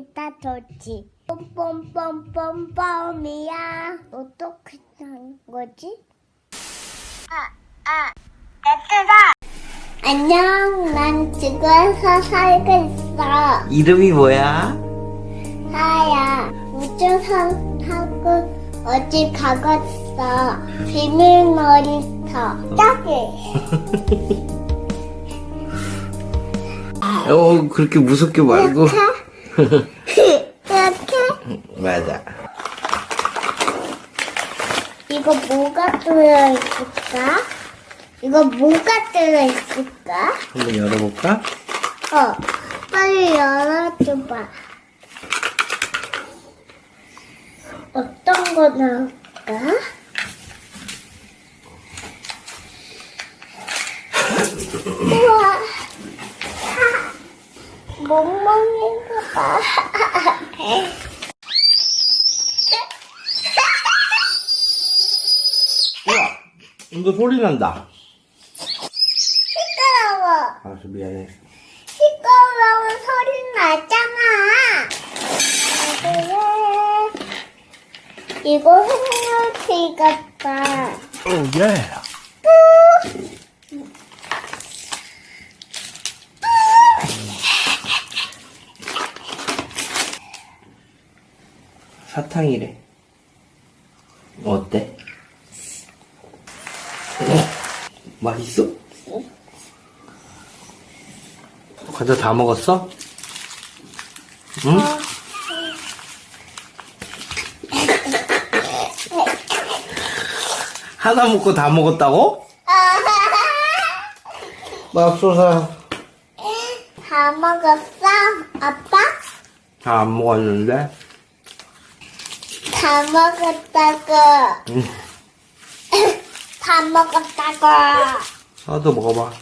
이따 좋지. 뽐뽐뽐뽐뽐이야. 어떻게 하는 거지? 아, 아. 얘들아. 안녕. 난 지구에서 살고 있어. 이름이 뭐야? 하야. 우주선 타고 어디 가겠어. 비밀 놀이터. 저기. 어 그렇게 무섭게 말고 이렇게. 이렇게. 맞아 이거 뭐가 들어있을까? 이거 뭐가 들어있을까? 한번 열어볼까? 어, 빨리 열어줘봐. 어떤 거 나올까? 우와, 아, 멍멍이가 봐. 우와 이거 소리 난다 시끄러워. 알았어 미안해 시끄러운 소리 나잖아. 이거 흑열티 같다. 오 예. 사탕이래 어때? 맛있어? 과자 다 먹었어? 응? 하나 먹고 다 먹었다고? 맙소사 다 먹었어? 아빠? 다 안 먹었는데 다 먹었다고. 응. 다 먹었다고. 하나도 먹어봐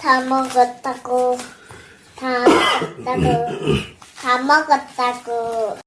다 먹었다고. 다 먹었다고. 다 먹었다고.